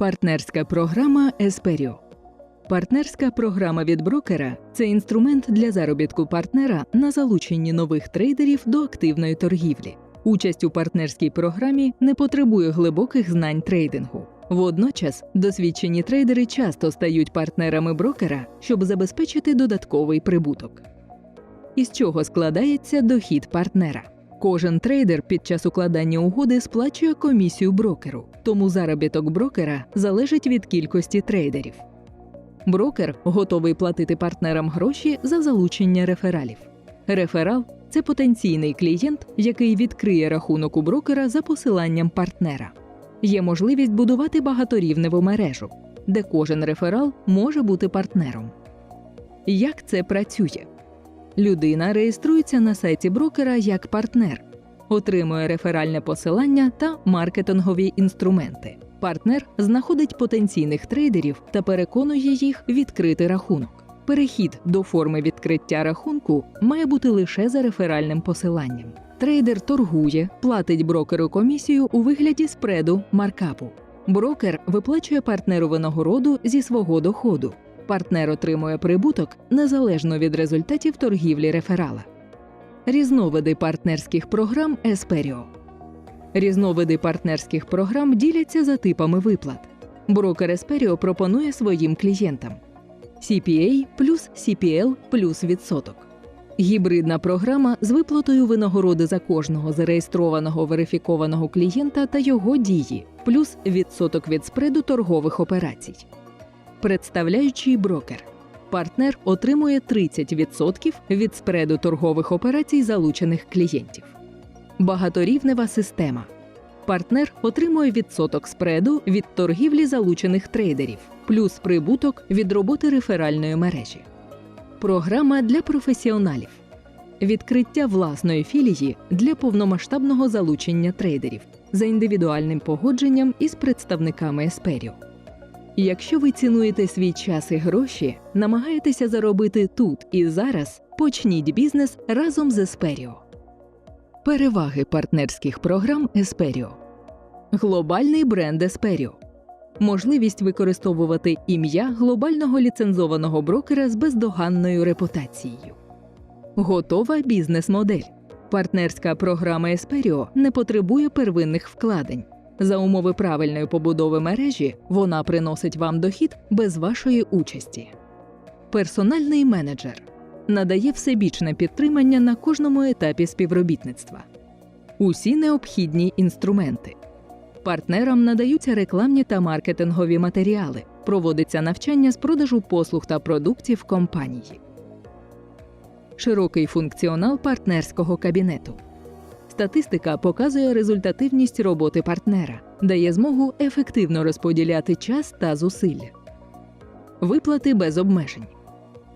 Партнерська програма Есперіо. Партнерська програма від брокера це інструмент для заробітку партнера на залученні нових трейдерів до активної торгівлі. Участь у партнерській програмі не потребує глибоких знань трейдингу. Водночас досвідчені трейдери часто стають партнерами брокера, щоб забезпечити додатковий прибуток. Із чого складається дохід партнера? Кожен трейдер під час укладання угоди сплачує комісію брокеру, тому заробіток брокера залежить від кількості трейдерів. Брокер готовий платити партнерам гроші за залучення рефералів. Реферал це потенційний клієнт, який відкриє рахунок у брокера за посиланням партнера. Є можливість будувати багаторівневу мережу, де кожен реферал може бути партнером. Як це працює? Людина реєструється на сайті брокера як партнер, отримує реферальне посилання та маркетингові інструменти. Партнер знаходить потенційних трейдерів та переконує їх відкрити рахунок. Перехід до форми відкриття рахунку має бути лише за реферальним посиланням. Трейдер торгує, платить брокеру комісію у вигляді спреду маркапу. Брокер виплачує партнеру винагороду зі свого доходу. Партнер отримує прибуток незалежно від результатів торгівлі реферала. Різновиди партнерських програм Есперіо. Різновиди партнерських програм діляться за типами виплат. Брокер Есперіо пропонує своїм клієнтам CPA плюс CPL плюс відсоток. Гібридна програма з виплатою винагороди за кожного зареєстрованого верифікованого клієнта та його дії, плюс відсоток від спреду торгових операцій. Представляючий брокер. Партнер отримує 30% від спреду торгових операцій залучених клієнтів. Багаторівнева система. Партнер отримує відсоток спреду від торгівлі залучених трейдерів, плюс прибуток від роботи реферальної мережі. Програма для професіоналів. Відкриття власної філії для повномасштабного залучення трейдерів за індивідуальним погодженням із представниками Есперіо. Якщо ви цінуєте свій час і гроші, намагаєтеся заробити тут і зараз, почніть бізнес разом з Есперіо. Переваги партнерських програм Есперіо. Глобальний бренд Есперіо. Можливість використовувати ім'я глобального ліцензованого брокера з бездоганною репутацією. Готова бізнес-модель. Партнерська програма Есперіо не потребує первинних вкладень. За умови правильної побудови мережі вона приносить вам дохід без вашої участі. Персональний менеджер надає всебічне підтримання на кожному етапі співробітництва. Усі необхідні інструменти. Партнерам надаються рекламні та маркетингові матеріали, проводиться навчання з продажу послуг та продуктів компанії. Широкий функціонал партнерського кабінету. Статистика показує результативність роботи партнера, дає змогу ефективно розподіляти час та зусилля. Виплати без обмежень.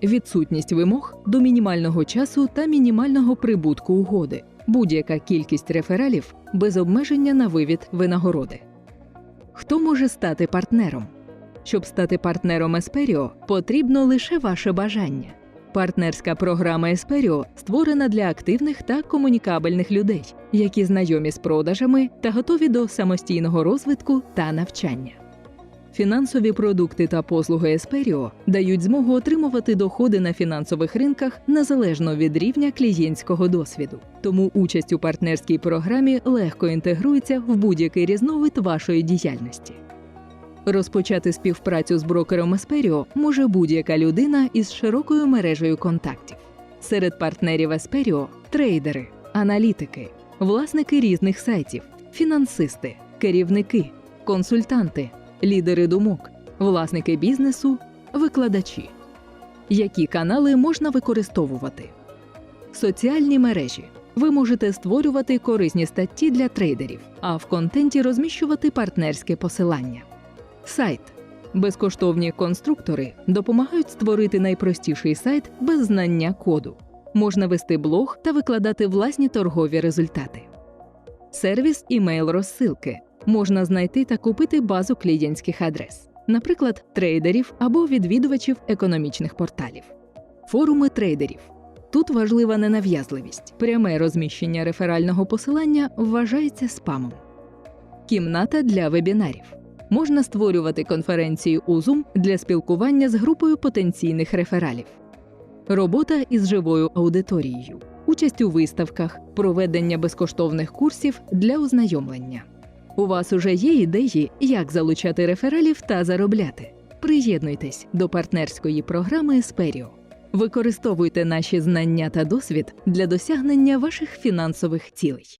Відсутність вимог до мінімального часу та мінімального прибутку угоди. Будь-яка кількість рефералів без обмеження на вивід винагороди. Хто може стати партнером? Щоб стати партнером Есперіо, потрібно лише ваше бажання. Партнерська програма Есперіо створена для активних та комунікабельних людей, які знайомі з продажами та готові до самостійного розвитку та навчання. Фінансові продукти та послуги Есперіо дають змогу отримувати доходи на фінансових ринках незалежно від рівня клієнтського досвіду. Тому участь у партнерській програмі легко інтегрується в будь-який різновид вашої діяльності. Розпочати співпрацю з брокером Есперіо може будь-яка людина із широкою мережею контактів. Серед партнерів Есперіо трейдери, аналітики, власники різних сайтів, фінансисти, керівники, консультанти, лідери думок, власники бізнесу, викладачі. Які канали можна використовувати? Соціальні мережі. Ви можете створювати корисні статті для трейдерів, а в контенті розміщувати партнерське посилання. Сайт. Безкоштовні конструктори допомагають створити найпростіший сайт без знання коду. Можна вести блог та викладати власні торгові результати. Сервіс імейл розсилки. Можна знайти та купити базу клієнтських адрес, наприклад, трейдерів або відвідувачів економічних порталів. Форуми трейдерів. Тут важлива ненав'язливість. Пряме розміщення реферального посилання вважається спамом. Кімната для вебінарів. Можна створювати конференції у Zoom для спілкування з групою потенційних рефералів. Робота із живою аудиторією, участь у виставках, проведення безкоштовних курсів для ознайомлення. У вас уже є ідеї, як залучати рефералів та заробляти. Приєднуйтесь до партнерської програми Есперіо. Використовуйте наші знання та досвід для досягнення ваших фінансових цілей.